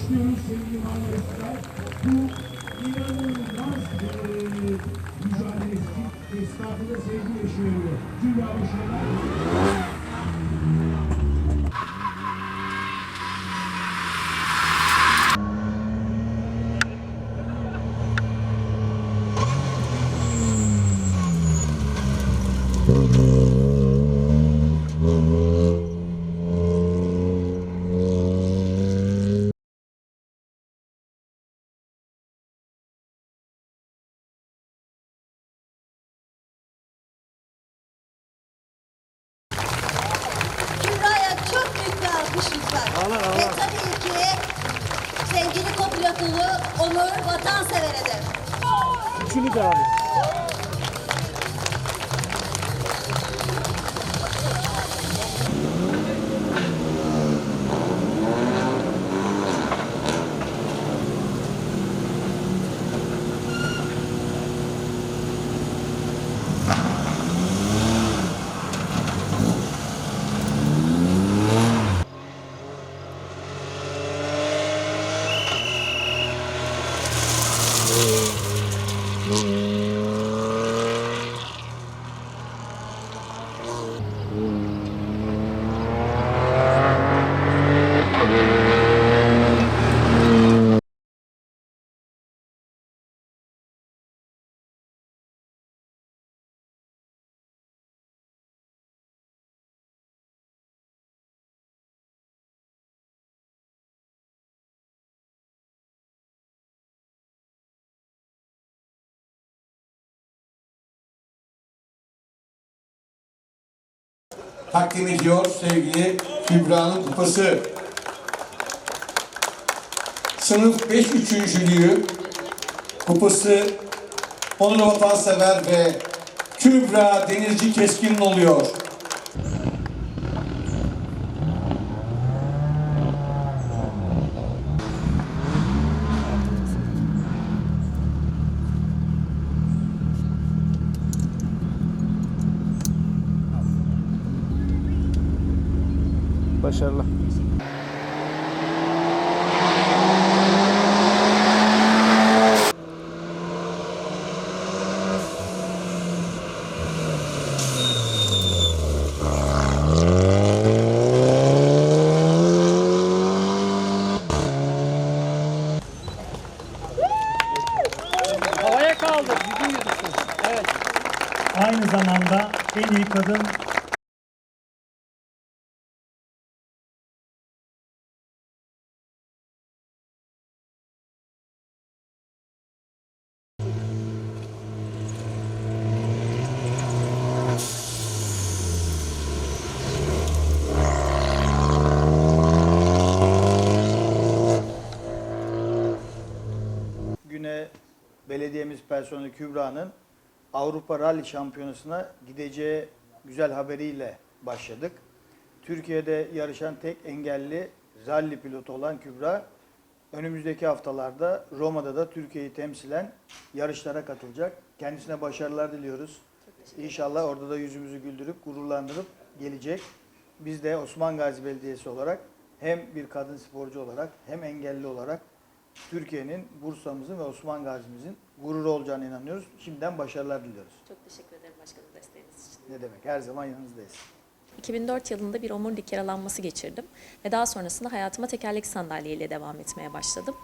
alkışlıyoruz sevgili Marmarisler. Bu inanılmaz eee mücadelesi esnafında sevgi yaşıyor. Kübra başarılar. Kübra'ya lütfen. Ve tabii ki sevgili kopilotunu Onur Vatansever'edir. Üçünü de abi. Takdim ediyor sevgili Kübra'nın kupası. Sınıf 5 üçüncülüğü kupası Onur Vatansever ve Kübra Denizci Keskin oluyor. Başarılı. Havaya kaldır. Gücün yürüsün. Evet. Aynı zamanda en iyi kadın belediyemiz personeli Kübra'nın Avrupa Rally Şampiyonası'na gideceği güzel haberiyle başladık. Türkiye'de yarışan tek engelli rally pilotu olan Kübra önümüzdeki haftalarda Roma'da da Türkiye'yi temsilen yarışlara katılacak. Kendisine başarılar diliyoruz. İnşallah orada da yüzümüzü güldürüp gururlandırıp gelecek. Biz de Osman Gazi Belediyesi olarak hem bir kadın sporcu olarak hem engelli olarak Türkiye'nin, Bursa'mızın ve Osman Gazi'mizin gururu olacağına inanıyoruz. Şimdiden başarılar diliyoruz. Çok teşekkür ederim başkanım desteğiniz için. Ne demek? Her zaman yanınızdayız. 2004 yılında bir omurilik yaralanması geçirdim ve daha sonrasında hayatıma tekerlek sandalyeyle devam etmeye başladım.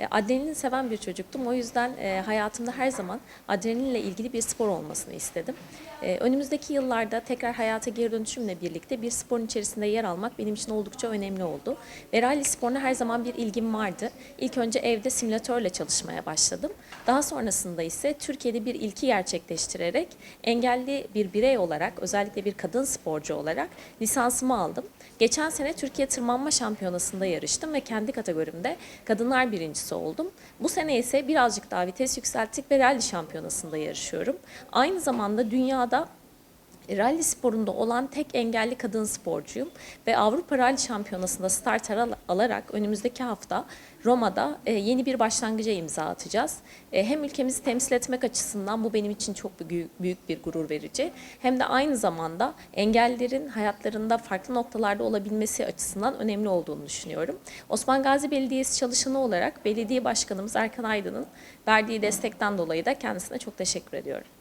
E, adrenalin seven bir çocuktum. O yüzden e, hayatımda her zaman adrenalinle ilgili bir spor olmasını istedim. E, önümüzdeki yıllarda tekrar hayata geri dönüşümle birlikte bir sporun içerisinde yer almak benim için oldukça önemli oldu. Ve rally sporuna her zaman bir ilgim vardı. İlk önce evde simülatörle çalışmaya başladım. Daha sonrasında ise Türkiye'de bir ilki gerçekleştirerek engelli bir birey olarak özellikle bir kadın sporcu olarak lisansımı aldım. Geçen sene Türkiye Tırmanma Şampiyonası'nda yarıştım ve kendi kategorimde kadınlar birincisi oldum. Bu sene ise birazcık daha vites yükselttik ve rally şampiyonasında yarışıyorum. Aynı zamanda dünyada Rally sporunda olan tek engelli kadın sporcuyum ve Avrupa Rally Şampiyonası'nda start al- alarak önümüzdeki hafta Roma'da e, yeni bir başlangıca imza atacağız. E, Hem ülkemizi temsil etmek açısından bu benim için çok büyük, büyük bir gurur verici. Hem de aynı zamanda engellilerin hayatlarında farklı noktalarda olabilmesi açısından önemli olduğunu düşünüyorum. Osman Gazi Belediyesi çalışanı olarak belediye başkanımız Erkan Aydın'ın verdiği destekten dolayı da kendisine çok teşekkür ediyorum.